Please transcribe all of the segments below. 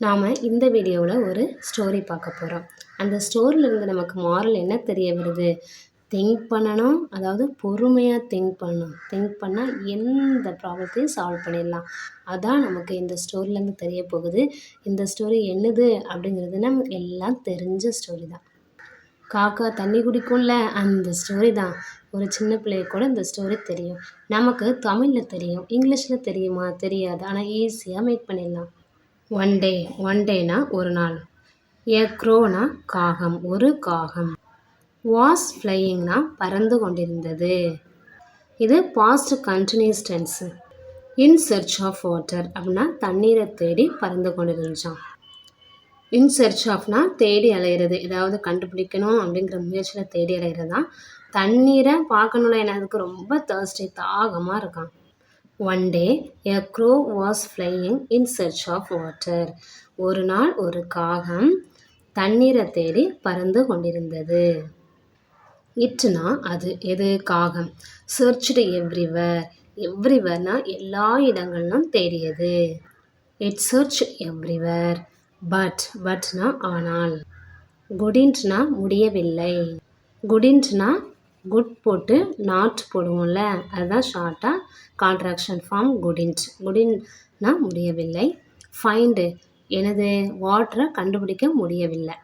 நாம் இந்த வீடியோவில் ஒரு ஸ்டோரி பார்க்க போகிறோம் அந்த ஸ்டோரியிலேருந்து நமக்கு மாரல் என்ன தெரிய வருது? திங்க் பண்ணணும் அதாவது பொறுமையாக திங்க் பண்ணணும். திங்க் பண்ணால் எந்த ப்ராப்ளத்தையும் சால்வ் பண்ணிடலாம். அதான் நமக்கு இந்த ஸ்டோரியிலேருந்து தெரிய போகுது. இந்த ஸ்டோரி என்னது? அப்படிங்கிறது நமக்கு எல்லாம் தெரிஞ்ச ஸ்டோரி தான். காக்கா தண்ணி குடிக்கும்ல அந்த ஸ்டோரி தான். ஒரு சின்ன பிள்ளைய கூட இந்த ஸ்டோரி தெரியும். நமக்கு தமிழில் தெரியும் இங்கிலீஷில் தெரியுமா? தெரியாது. ஆனால் ஈஸியாக மேக் பண்ணிடலாம். ஒன் டே ஒன் டேனா ஒரு நாள். ஏ க்ரோனா காகம் ஒரு காகம். வாஸ் ஃப்ளையிங்னா பறந்து கொண்டிருந்தது. இது past continuous tense in search of water அப்படின்னா தண்ணீரை தேடி பறந்து கொண்டிருந்துச்சான் இன் சர்ச் ஆஃப்னா தேடி அலையிறது ஏதாவது கண்டுபிடிக்கணும் அப்படிங்கிற முயற்சியில் தேடி அலையிறது தான் தண்ணீரை பார்க்கணுன்னா எனக்கு ரொம்ப தேர்ஸ்டே தாகமாக இருக்கான் one day a crow was flying in search of water ஒரு நாள் ஒரு காகம் தண்ணீரை தேடி பறந்து கொண்டிருந்தது. இட்னா அது எது? காகம். சர்ச்டு எவ்ரிவர் எவ்ரிவர்னா எல்லா இடங்களிலும் தேடியது. இட் சர்ச் எவ்ரிவர் பட் பட்னா ஆனால். குடின்ட்னா முடியவில்லை. குடின்ட்னா குட் போட்டு நாட் போடுவோம்ல அதுதான் ஷார்ட்டாக கான்ட்ராக்ஷன் ஃபார்ம் குடின்ட் குடின்னா முடியவில்லை. ஃபைண்டு எனது வாட்டரை கண்டுபிடிக்க முடியவில்லை.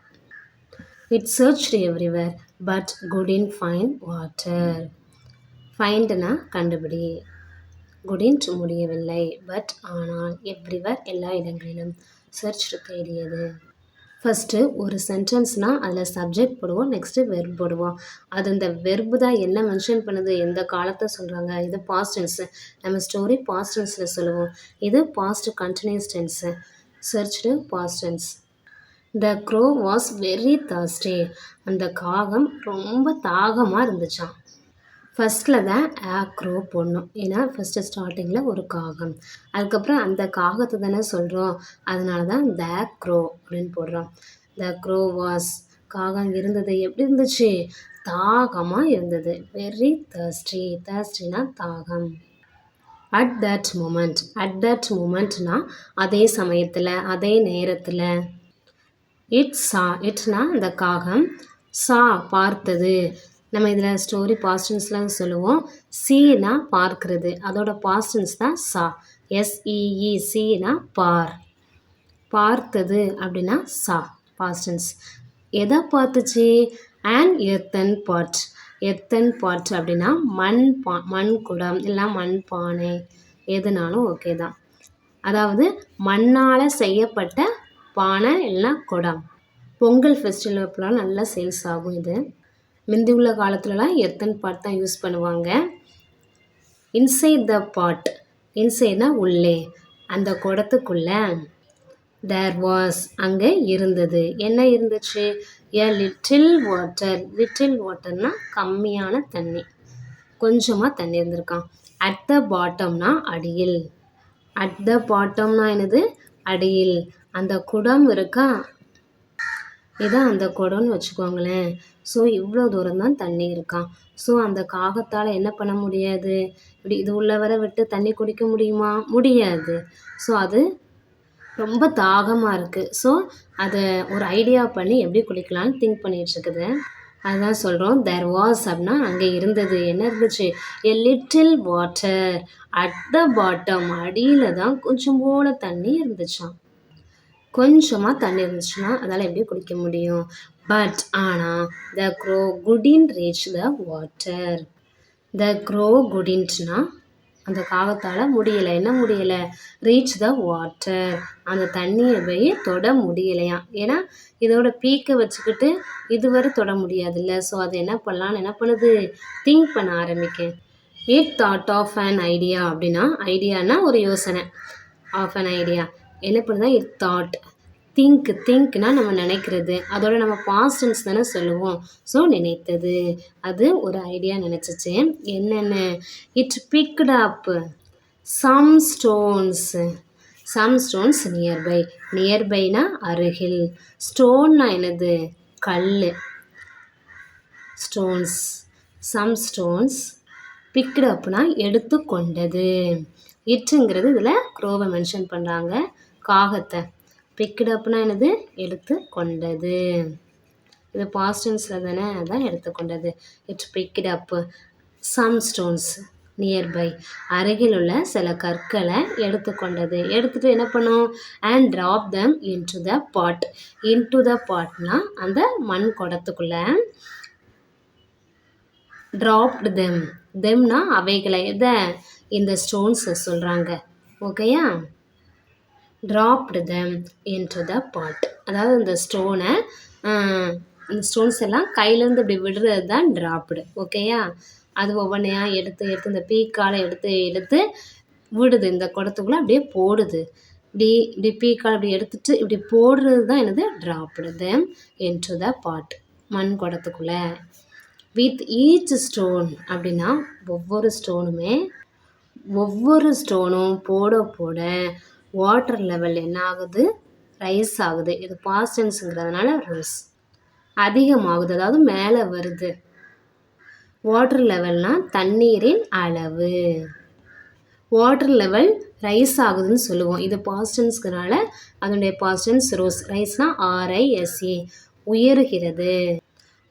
It search everywhere but couldn't find water ஃபைண்டுனா கண்டுபிடி. குடின்ட் முடியவில்லை பட் ஆனால் எவ்ரிவர் எல்லா இடங்களிலும் சர்ச் தேடியது. ஃபஸ்ட்டு ஒரு சென்டென்ஸ்னால் அதில் சப்ஜெக்ட் போடுவோம் நெக்ஸ்ட்டு வெர்ப் போடுவோம். அது இந்த வெர்பு தான் என்ன மென்ஷன் பண்ணுது எந்த காலத்தை சொல்கிறாங்க இது பாஸ்ட் டென்ஸு நம்ம ஸ்டோரி பாஸ்ட் டென்ஸில் சொல்லுவோம். இது past continuous tense searched past tense the crow was very thirsty அந்த காகம் ரொம்ப தாகமாக இருந்துச்சான் ஃபஸ்ட்டில் தான் ஆக்ரோ போடணும். ஏன்னா ஃபஸ்ட்டு ஸ்டார்டிங்கில் ஒரு காகம். அதுக்கப்புறம் அந்த காகத்தை தானே சொல்கிறோம் அதனால தான் த க்ரோ அப்படின்னு போடுறோம். த க்ரோ வாஸ் காகம் இருந்தது. எப்படி இருந்துச்சு? தாகமாக இருந்தது. வெரி தர்ஸ்டி தர்ஸ்டினா தாகம். At that moment at that மூமெண்ட்னா அதே சமயத்தில் அதே நேரத்தில். இட் சா இட்னா அந்த காகம் சா பார்த்தது. நம்ம இதில் ஸ்டோரி பாஸ்டன்ஸ்லாம் சொல்லுவோம். சீனா பார்க்கிறது. அதோட பாஸ்டன்ஸ் தான் சா. எஸ்இஇ சீனா பார். பார்த்தது அப்படின்னா சா பாஸ்டன்ஸ் எதை பார்த்துச்சு? And earthen pot earthen pot அப்படின்னா மண் பா மண் குடம் இல்லை மண் பானை எதுனாலும் ஓகே தான். அதாவது மண்ணால் செய்யப்பட்ட பானை இல்லைன்னா குடம். பொங்கல் ஃபெஸ்டிவல் அப்போலாம் நல்லா சேல்ஸ் ஆகும் இது. முந்தி உள்ள காலத்துலலாம் எர்த்தன் பாட் தான் யூஸ் பண்ணுவாங்க. இன்சைட் த பாட். இன்சைட்னா உள்ளே. அந்த குடத்துக்குள்ளே தேர் வாஸ் அங்கே இருந்தது. என்ன இருந்துச்சு? A little water. லிட்டில் வாட்டர்னா கம்மியான தண்ணி. கொஞ்சமாக தண்ணி இருந்திருக்கான் அட் த பாட்டம்னா அடியில். அட் த பாட்டம்னா என்னது? அடியில். அந்த குடம் இருக்கா? இதான் அந்த குடம்னு வச்சுக்கோங்களேன். ஸோ இவ்வளோ தூரம் தான் தண்ணி இருக்கான். ஸோ அந்த காகத்தால் என்ன பண்ண முடியாது? இப்படி இது உள்ள வர விட்டு தண்ணி குடிக்க முடியுமா? முடியாது. ஸோ அது ரொம்ப தாகமாக இருக்குது ஸோ அதை ஒரு ஐடியா பண்ணி எப்படி குடிக்கலான்னு திங்க் பண்ணிகிட்ருக்குது அதுதான் சொல்கிறோம் தெர் வாஸ் அப்படின்னா அங்கே இருந்தது. என்ன இருந்துச்சு? A little water at the bottom அடியில் தான் கொஞ்சம் போல தண்ணி இருந்துச்சான் கொஞ்சமாக தண்ணி இருந்துச்சுன்னா அதால் எப்படி குடிக்க முடியும்? பட் ஆனால் the crow couldn't reach the water the crow குடின்ட்னா அந்த காகத்தால் முடியலை. என்ன முடியலை? ரீச் த வாட்டர் அந்த தண்ணியை போய் தொட முடியலையாம். ஏன்னா இதோட பீக்கை வச்சுக்கிட்டு இதுவரை தொட முடியாதுல்ல. ஸோ அதை என்ன பண்ணலான்னு என்ன பண்ணுது? திங்க் பண்ண ஆரம்பிக்கேன். It thought of an idea அப்படின்னா ஐடியானா ஒரு யோசனை. ஆஃப் அன் ஐடியா என்ன பண்ணுதா தாட் திங்க் திங்க்னா நம்ம நினைக்கிறது. அதோட நம்ம பாஸ்டன்ஸ் தானே சொல்லுவோம். ஸோ நினைத்தது. அது ஒரு ஐடியா நினச்சிச்சு. என்னென்ன? It picked up some stones some stones nearby நியர்பைனா அருகில். ஸ்டோன்னா என்னது? கல். ஸ்டோன்ஸ் சம் ஸ்டோன்ஸ் பிக்டு அப்னா எடுத்து கொண்டது இட்டுங்கிறது இதில் க்ரோவை மென்ஷன் பண்ணுறாங்க காகத்தை. பிக்டு அப்னா என்னது? எடுத்து கொண்டது. இது பாஸ்டன்ஸில் தானே அதான் எடுத்துக்கொண்டது it picked up some stones nearby அருகில் உள்ள சில கற்களை எடுத்துக்கொண்டது எடுத்துகிட்டு என்ன பண்ணும்? And drop them into the pot into the Patna அந்த மண் குடத்துக்குள்ள ட்ராப்டு தெம் தெம்னா அவைகளை. எதை இந்த ஸ்டோன்ஸை சொல்கிறாங்க ஓகேயா dropped them into the pot அதாவது இந்த ஸ்டோனை அந்த ஸ்டோன்ஸ் எல்லாம் கையிலேருந்து இப்படி விடுறது தான் ட்ராப்டு ஓகேயா அது ஒவ்வொன்றையா எடுத்து எடுத்து இந்த பீக்கால் எடுத்து எடுத்து விடுது. இந்த குடத்துக்குள்ளே அப்படியே போடுது. இப்படி இப்படி பீக்கால் இப்படி எடுத்துட்டு இப்படி போடுறது தான் என்னது? Dropped them into the pot மண் குடத்துக்குள்ளே. வித் ஈச் ஸ்டோன் அப்படின்னா ஒவ்வொரு ஸ்டோனுமே ஒவ்வொரு ஸ்டோனும் போட போட வாட்டர் லெவல் என்ன ஆகுது ரைஸ் ஆகுது. இது பாஸ்டன்ஸுங்கிறதுனால ரைஸ் அதிகமாகுது. அதாவது மேலே வருது. வாட்டர் லெவல்னால் தண்ணீரின் அளவு. வாட்டர் லெவல் ரைஸ் ஆகுதுன்னு சொல்லுவோம். இது பாஸ்டன்ஸ்கிறனால அதனுடைய பாஸ்டன்ஸ் ரோஸ் ரைஸ்னால் ஆர்ஐஎஸ்ஏ உயருகிறது.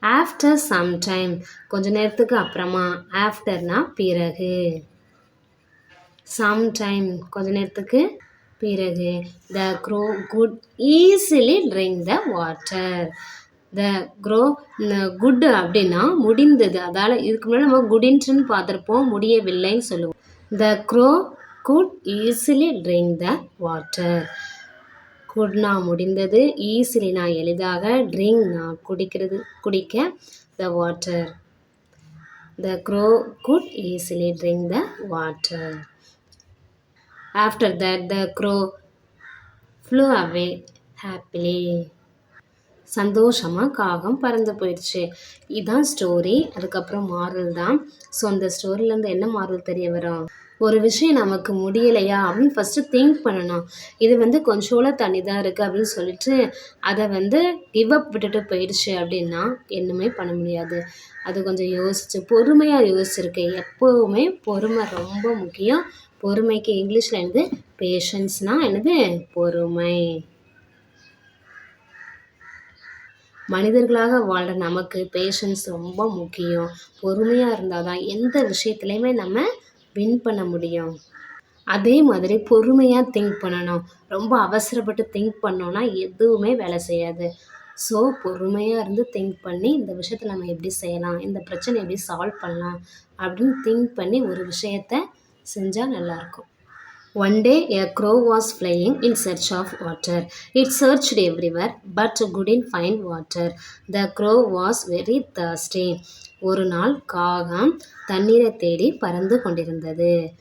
ஆஃப்டர் சம் டைம் கொஞ்ச நேரத்துக்கு அப்புறமா. ஆஃப்டர்னா பிறகு. சம் டைம் கொஞ்ச நேரத்துக்கு பிறகு the crow could easily drink the water the crow could அப்படின்னா முடிந்தது. அதால் இதுக்கு முன்னாடி நம்ம குடின்ட்டுன்னு பார்த்துருப்போம் முடியவில்லைன்னு சொல்லுவோம். The crow could easily drink the water குட்னா முடிந்தது ஈஸிலினா எளிதாக ட்ரிங்க்னா குடிக்கிறது குடிக்க the water the crow could easily drink the water after that the crow flew away happily சந்தோஷமாக காகம் பறந்து போயிடுச்சு. இதுதான் ஸ்டோரி அதுக்கப்புறம் மாறல் தான். ஸோ அந்த ஸ்டோரியிலேருந்து என்ன மாறல் தெரிய வரும்? ஒரு விஷயம் நமக்கு முடியலையா? அப்படின்னு ஃபஸ்ட்டு திங்க் பண்ணணும். இது வந்து கொஞ்சோல தண்ணி தான் இருக்குது அப்படின்னு சொல்லிட்டு அதை வந்து கிவ் அப் விட்டுட்டு போயிடுச்சு அப்படின்னா என்னமே பண்ண முடியாது. அது கொஞ்சம் யோசிச்சு பொறுமையாக யோசிச்சிருக்கு. எப்போவுமே பொறுமை ரொம்ப முக்கியம். பொறுமைக்கு இங்கிலீஷில் என்னது? பேஷன்ஸ்னால் என்னது? பொறுமை. மனிதர்களாக வாழ்கிற நமக்கு பேஷன்ஸ் ரொம்ப முக்கியம். பொறுமையாக இருந்தால் தான் எந்த விஷயத்துலையுமே நம்ம வின் பண்ண முடியும். அதே மாதிரி பொறுமையாக திங்க் பண்ணணும். ரொம்ப அவசரப்பட்டு திங்க் பண்ணோன்னா எதுவுமே வேலை செய்யாது. ஸோ பொறுமையாக இருந்து திங்க் பண்ணி இந்த விஷயத்தை நம்ம எப்படி செய்யலாம்? இந்த பிரச்சனை எப்படி சால்வ் பண்ணலாம்? அப்படின்னு திங்க் பண்ணி ஒரு விஷயத்த செஞ்சால் நல்லாயிருக்கும் One day crow was was in in of water it It searched but couldn't find water the crow was very thirsty ஒரு நாள் காகம் தண்ணீரை தேடி பறந்து கொண்டிருந்தது.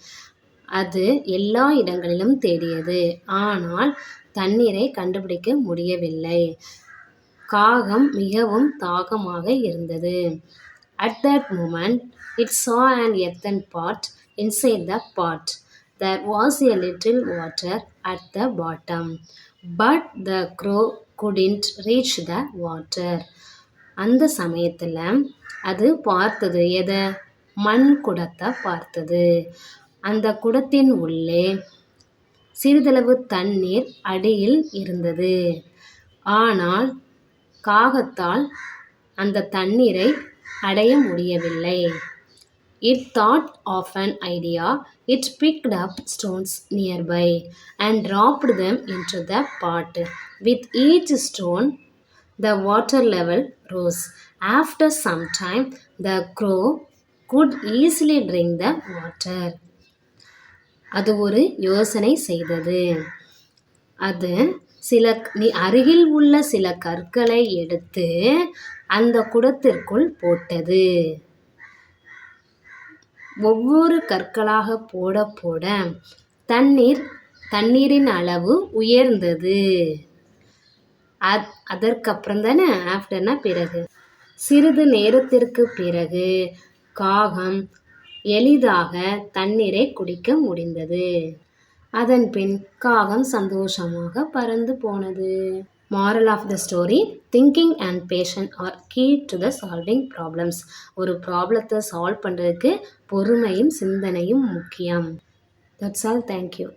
அது எல்லா இடங்களிலும் தேடியது. ஆனால் தண்ணீரை கண்டுபிடிக்க முடியவில்லை. காகம் மிகவும் தாகமாக இருந்தது. At that moment it saw and எத்தன் pot inside the pot There was a little water at the bottom, but the crow couldn't reach the water. அந்த சமயத்தில் அது பார்த்தது எதை? மண் குடத்தை பார்த்தது. அந்த குடத்தின் உள்ளே சிறிதளவு தண்ணீர் அடியில் இருந்தது. ஆனால் காகத்தால் அந்த தண்ணீரை அடைய முடியவில்லை. It thought of an idea. It picked up stones nearby and dropped them into the pot. With each stone, the water level rose. After some time, the crow could easily drink the water. அது ஒரு யோசனை செய்தது அது சில நீ அருகில் உள்ள சில கற்களை எடுத்து அந்த குடத்திற்குள் போட்டது ஒவ்வொரு கற்களாக போட போட தண்ணீர் தண்ணீரின் அளவு உயர்ந்தது. அத் அதற்கப்புறம் தானே ஆஃப்டர்னா பிறகு. சிறிது நேரத்திற்கு பிறகு காகம் எளிதாக தண்ணீரை குடிக்க முடிந்தது. அதன் பின் காகம் சந்தோஷமாக பறந்து போனது. Moral of the story thinking and patience are key to the solving problems ஒரு ப்ராப்ளத்தை சால்வ் பண்ணுறதுக்கு பொறுமையும் சிந்தனையும் முக்கியம். That's all thank you